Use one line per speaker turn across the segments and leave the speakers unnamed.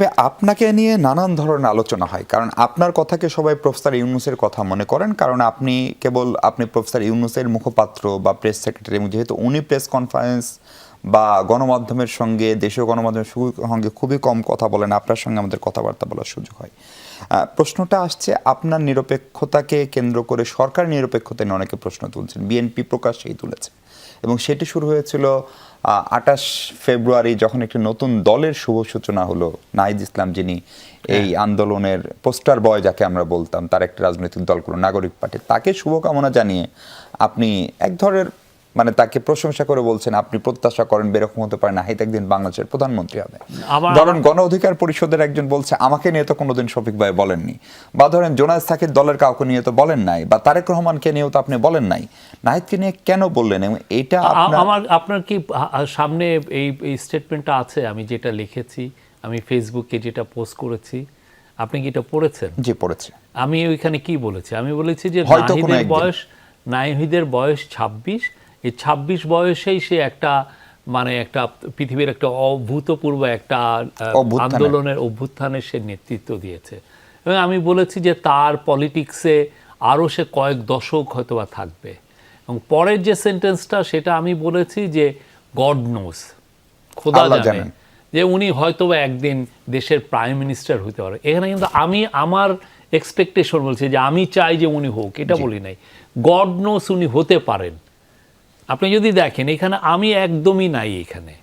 ভাই, আপনাকে নিয়ে নানান ধরনের আলোচনা হয়, কারণ আপনার কথাকে সবাই প্রফেসর ইউনুসের কথা মনে করেন, কারণ আপনি কেবল, আপনি প্রফেসর ইউনুসের মুখপাত্র বা প্রেস সেক্রেটারি যেহেতু উনি প্রেস কনফারেন্স বা গণমাধ্যমের সঙ্গে, দেশীয় গণমাধ্যমের সঙ্গে খুবই কম কথা বলেন, আপনার সঙ্গে আমাদের কথাবার্তা বলার সুযোগ হয়। প্রশ্নটা আসছে, আপনার নিরপেক্ষতাকে কেন্দ্র করে সরকার নিরপেক্ষতা নিয়ে অনেকে প্রশ্ন তুলছেন, বিএনপি প্রকাশ্যেই তুলেছে। এবং সেটি শুরু হয়েছিল আটাশ ফেব্রুয়ারি যখন একটি নতুন দলের শুভ সূচনা হলো নাহিদ ইসলাম যিনি এই আন্দোলনের পোস্টার বয় যাকে আমরা বলতাম তার একটি রাজনৈতিক দলগুলো করল নাগরিক পার্টি তাকে শুভকামনা জানিয়ে আপনি এক ধরনের মানে তাকে প্রশংসা করে বলছেন আপনি প্রত্যাশা করেন বেরকম হতে পারে নাহিদ একদিন বাংলাদেশের প্রধানমন্ত্রী হবে ধরেন গণ অধিকার পরিষদের একজন বলছে আমাকে নিয়ে তো কোনোদিন শফিক ভাই বলেননি। বা ধরেন জোনাস সাকির দলের কাউকে নিয়ে তো বলেন নাই বা তারেক রহমানকে নিয়েও তো আপনি বলেন নাই। নাহিদকে নিয়ে কেন বললেন? এবং এটা
আমার আপনার কি সামনে এই স্টেটমেন্টটা আছে? আমি যেটা লিখেছি আমি ফেসবুকে যেটা পোস্ট করেছি আপনি কি এটা পড়েছেন?
জি পড়েছে।
আমি ওইখানে কি বলেছি? আমি বলেছি যে নাহিদের বয়স নাহিদের বয়স ২৬ এই ২৬ বয়সেই সে একটা মানে একটা পৃথিবীর একটা অভূতপূর্ব একটা আন্দোলনের অভ্যুত্থানের সে নেতৃত্ব দিয়েছে। এবং আমি বলেছি যে তার পলিটিক্সে আরও সে কয়েক দশক হয়তোবা থাকবে। এবং পরের যে সেন্টেন্সটা সেটা আমি বলেছি যে গড নোস খোদা জানে
জানেন।
যে উনি হয়তোবা একদিন দেশের প্রাইম মিনিস্টার হতে পারে। এখানে কিন্তু আমি আমার এক্সপেকটেশন বলছি যে আমি চাই যে উনি হোক এটা বলি নাই। গড নোস উনি হতে পারেন। আপনি যদি দেখেন, এখানে আমি একদমই নাই এখানে।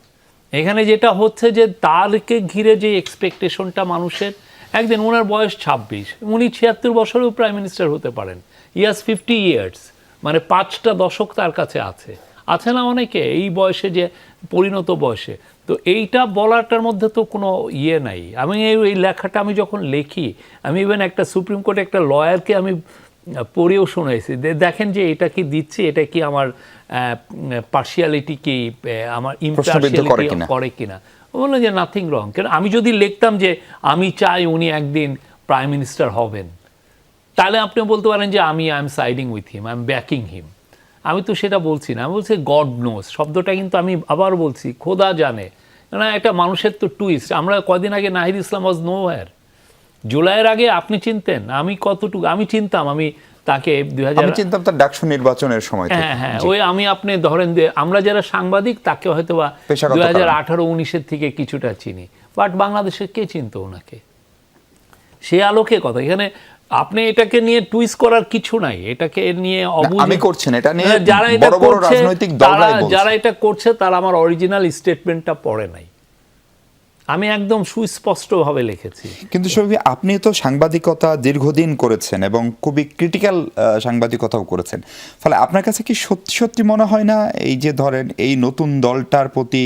এখানে যেটা হচ্ছে যে তারকে ঘিরে যে এক্সপেকটেশনটা মানুষের, একদিন ওনার বয়স ছাব্বিশ, উনি ছিয়াত্তর বছরেও প্রাইম মিনিস্টার হতে পারেন। ইয়াস ফিফটি ইয়ার্স মানে পাঁচটা দশক তার কাছে আছে। আছে না অনেকে? এই বয়সে যে, পরিণত বয়সে। তো এইটা বলাটার মধ্যে তো কোনো ইয়ে নাই। আমি এই লেখাটা আমি যখন লিখি, আমি ইভেন একটা সুপ্রিম কোর্টে একটা লয়ারকে আমি পড়েও শুনেছি। দেখেন যে এটা কি দিচ্ছি এটা কি আমার পার্সিয়ালিটি কি আমার
প্রশ্নবিদ্ধ করে কিনা।
করে কিনা? ও বলল যে নাথিং রং কেন আমি যদি লিখতাম যে আমি চাই উনি একদিন প্রাইম মিনিস্টার হবেন তাহলে আপনি বলতে পারেন যে আমি I am siding with him I am backing him আমি তো সেটা বলছি না আমি বলছি গড নোস শব্দটা কিন্তু আমি আবার বলছি খোদা জানে। না একটা মানুষের তো টুইস্ট আমরা কদিন আগে নাহিদ ইসলাম ওয়াজ নো জুলাইয়ের আগে আপনি চিনতেন আমি কতটুকু আমি চিনতাম আমি তাকে দুই
আমি চিন্তাম তার ডাকসু নির্বাচনের সময়
হ্যাঁ হ্যাঁ ওই আমি আপনি ধরেন যে আমরা যারা সাংবাদিক তাকে হয়তো বা দুই হাজার আঠারো উনিশের থেকে কিছুটা চিনি। বাট বাংলাদেশে কে চিনতো ওনাকে? সে আলোকে কথা। এখানে আপনি এটাকে নিয়ে টুইস করার কিছু নাই। এটাকে নিয়ে
আমি করছি না, এটা নিয়ে
যারা এটা করছে, তারা যারা এটা করছে তারা আমার অরিজিনাল স্টেটমেন্টটা পড়ে নাই। আমি একদম সুস্পষ্টভাবে লিখেছি।
কিন্তু শফি আপনি তো সাংবাদিকতা দীর্ঘদিন করেছেন এবং খুবই ক্রিটিক্যাল সাংবাদিকতাও করেছেন। ফলে আপনার কাছে কি সত্যি সত্যি মনে হয় না এই যে ধরেন এই নতুন দলটার প্রতি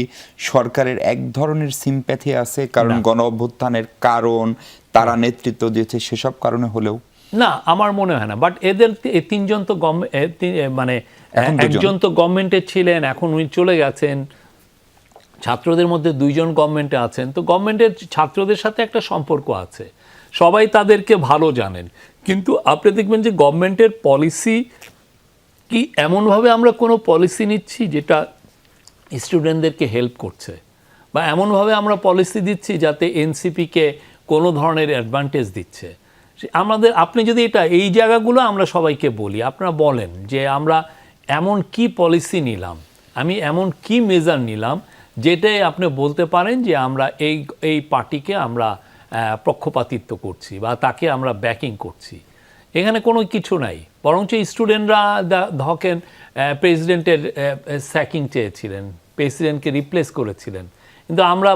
সরকারের এক ধরনের সিম্প্যাথি আছে? কারণ গণ অভ্যুত্থানের কারণ তারা নেতৃত্ব দিয়েছে সেসব কারণে হলেও?
না আমার মনে হয় না। বাট এদের তিনজন তো এ, মানে। একজন তো গভর্নমেন্টে ছিলেন এখন উনি চলে গেছেন। ছাত্রদের মধ্যে দুইজন গভর্নমেন্টে আছেন। তো গভর্নমেন্টের ছাত্রদের সাথে একটা সম্পর্ক আছে। সবাই তাদেরকে ভালো জানেন। কিন্তু আপনি দেখবেন যে গভর্নমেন্টের পলিসি কি এমনভাবে আমরা কোনো পলিসি নিচ্ছি যেটা স্টুডেন্টদেরকে হেল্প করছে? বা এমনভাবে আমরা পলিসি দিচ্ছি যাতে এনসিপিকে কোনো ধরনের অ্যাডভান্টেজ দিচ্ছে? আমাদের, আপনি যদি এটা এই জায়গাগুলো আমরা সবাইকে বলি, আপনারা বলেন যে আমরা এমন কি পলিসি নিলাম? আমি এমন কি মেজার নিলাম যেটাই আপনি বলতে পারেন যে আমরা এই এই পার্টিকে আমরা পক্ষপাতিত্ব করছি বা তাকে আমরা ব্যাকিং করছি। এখানে কোনো কিছু নাই। বরঞ্চ স্টুডেন্টরা ধকেন প্রেসিডেন্টের স্যাকিং চেয়েছিলেন প্রেসিডেন্টকে রিপ্লেস করেছিলেন। কিন্তু আমরা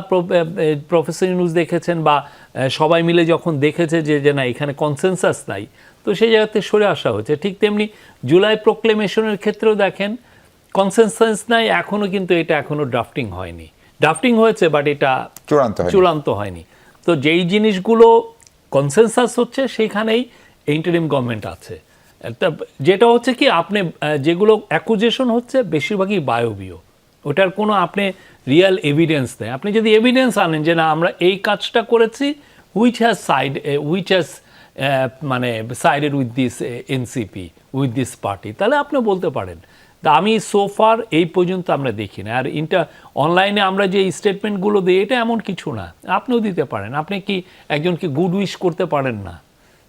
প্রফেসর নিউজ দেখেছেন বা সবাই মিলে যখন দেখেছে যে যে না, এখানে কনসেনসাস নাই, তো সেই জায়গাতে সরে আসা হয়েছে। ঠিক তেমনি জুলাই প্রোক্লেমেশনের ক্ষেত্রেও দেখেন কনসেনসাস নাই এখনও কিন্তু এটা এখনও ড্রাফটিং হয়নি। ড্রাফটিং হয়েছে বাট এটা
চূড়ান্ত
চূড়ান্ত হয়নি। তো যেই জিনিসগুলো কনসেনসাস হচ্ছে সেইখানেই ইন্টারিম গভর্নমেন্ট আছে। যেটা হচ্ছে কি আপনি যেগুলো অ্যাকুজেশন হচ্ছে বেশিরভাগই বায়বীয়। ওটার কোনো আপনি রিয়েল এভিডেন্স নেই। আপনি যদি এভিডেন্স আনেন যে না আমরা এই কাজটা করেছি which has side which has মানে sided with this NCP with this party তাহলে আপনি বলতে পারেন। তা আমি সোফার এই পর্যন্ত আমরা দেখি না আর ইন্টার অনলাইনে আমরা যে স্টেটমেন্টগুলো দিই, এটা এমন কিছু না। আপনিও দিতে পারেন। আপনি কি একজনকে গুড উইশ করতে পারেন না?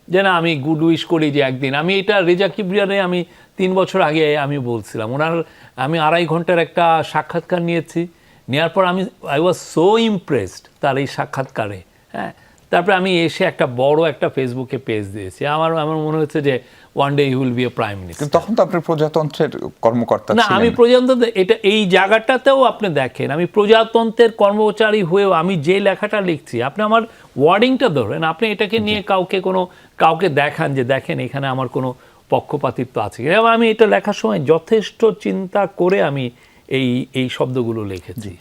যে না, আমি গুড উইশ করি যে একদিন। আমি এটা রেজা কিবরিয়ারে আমি তিন বছর আগে আমি বলছিলাম। ওনার, আমি আড়াই ঘণ্টার একটা সাক্ষাৎকার নিয়েছি। নেওয়ার পর আমি আই ওয়াজ সো ইমপ্রেসড তার এই সাক্ষাৎকারে। হ্যাঁ? তারপরে আমি এসে একটা বড় একটা ফেসবুকে পেজ দিয়েছি। আমার আমার মনে হচ্ছে যে one day you will be a prime minister
তখন তো আপনি প্রজাতন্ত্রের কর্মকর্তা
না আমি প্রজাতন্ত্র এটা এই জায়গাটাতেও আপনি দেখেন আমি প্রজাতন্ত্রের কর্মচারী হয়েও আমি যে লেখাটা লিখছি আপনি আমার ওয়ার্ডিংটা ধরেন আপনি এটাকে নিয়ে কাউকে কোনো কাউকে দেখান যে দেখেন এখানে আমার কোনো পক্ষপাতিত্ব আছে। এবং আমি এটা লেখার সময় যথেষ্ট চিন্তা করে আমি এই এই শব্দগুলো লিখেছি।